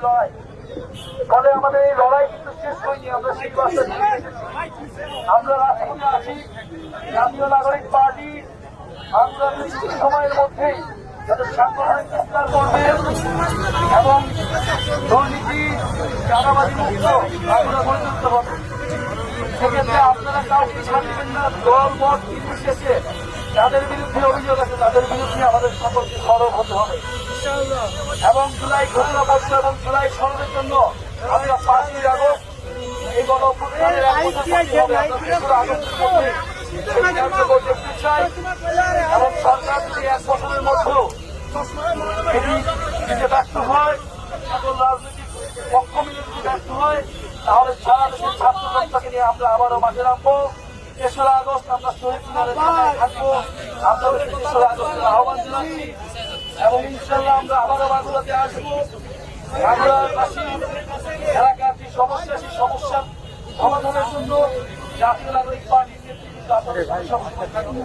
লড়াই ফলে আমাদের এই লড়াই কিন্তু শেষ হয়নি আমরা সেই বার্তা এসেছি আমরা রাজপথে আছি জাতীয় নাগরিক পার্টি আমরা সময়ের মধ্যেই যাদের সাংগঠনিক এবং দুর্নীতি চাঁদাবাদী মুক্ত আমরা গড়ে তুলতে কাউকে ছাড়বেন না দল মত নির্বিশেষে যাদের বিরুদ্ধে অভিযোগ আছে তাদের বিরুদ্ধে আমাদের সকলকে সরব হতে হবে। এবং জুলাই ঘোষণাপত্র এবং জুলাই সনদের জন্য আমরা পাঁচই আগস্ট এই গণ দেখতে চাই। এবং সরকার যদি এক বছরের মধ্যেও যদি ব্যর্থ হয় সকল রাজনৈতিক পক্ষ মিলে যদি ব্যর্থ হয় তাহলে সারা দেশের ছাত্র জনতাকে নিয়ে আমরা আবারও মাঠে নামবো। তেসরা আগস্ট আমরা শহীদ থাকব। আপনাদেরকে তেসরা আগস্টের আহ্বান জানাচ্ছি। এবং ইনশাল্লাহ আমরা আবারও বাংলাতে আসব। সমস্যা, সেই সমস্যার সমাধানের জন্য জাতীয় নাগরিক পার্টির নেতৃত্ব